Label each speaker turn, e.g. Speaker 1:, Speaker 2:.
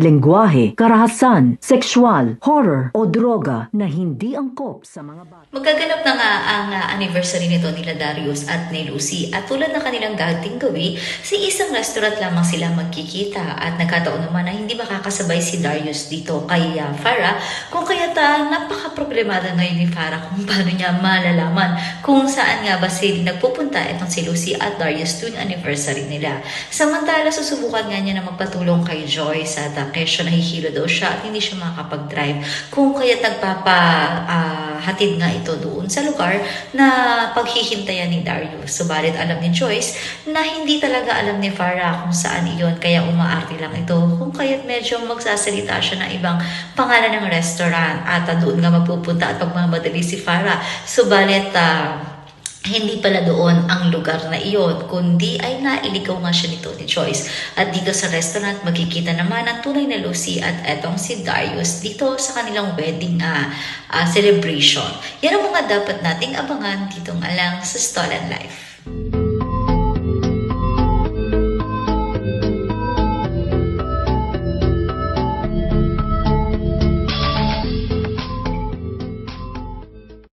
Speaker 1: lengguwahe, karahasan, sexual, horror o droga na hindi angkop sa mga bata.
Speaker 2: Magaganap na nga ang ah, anniversary nito nila Darius at ni Lucy at tulad ng kanilang dating gawi, sa isang restaurant lamang sila magkikita at nagkataon naman na hindi makakasabay si Darius dito kay ah, Farah kung kaya ta napaka-problemada ngayon ni Farah kung paano niya malalaman kung saan nga ba sila nagpupunta itong si Lucy at Darius tuwing anniversary nila. Samantala, susubukan nga niya na magpatulong kay Joyce at uh, kesyo nahihilo daw siya at hindi siya makakapag-drive kung kaya nagpapa ah, hatid nga ito doon sa lugar na paghihintayan ni Darius. Subalit alam ni Joyce na hindi talaga alam ni Farah kung saan iyon kaya umaarte lang ito kung kaya't medyo magsasalita siya ng ibang pangalan ng restaurant at doon nga magpupunta at pagmamadali si Farah. Subalit ah, hindi pala doon ang lugar na iyon, kundi ay nailigaw nga siya nito ni Joyce. At dito sa restaurant, magkikita naman ang tunay na Lucy at etong si Darius dito sa kanilang wedding ah, ah, celebration. Yan ang mga dapat nating abangan ditong alang sa Stolen Life.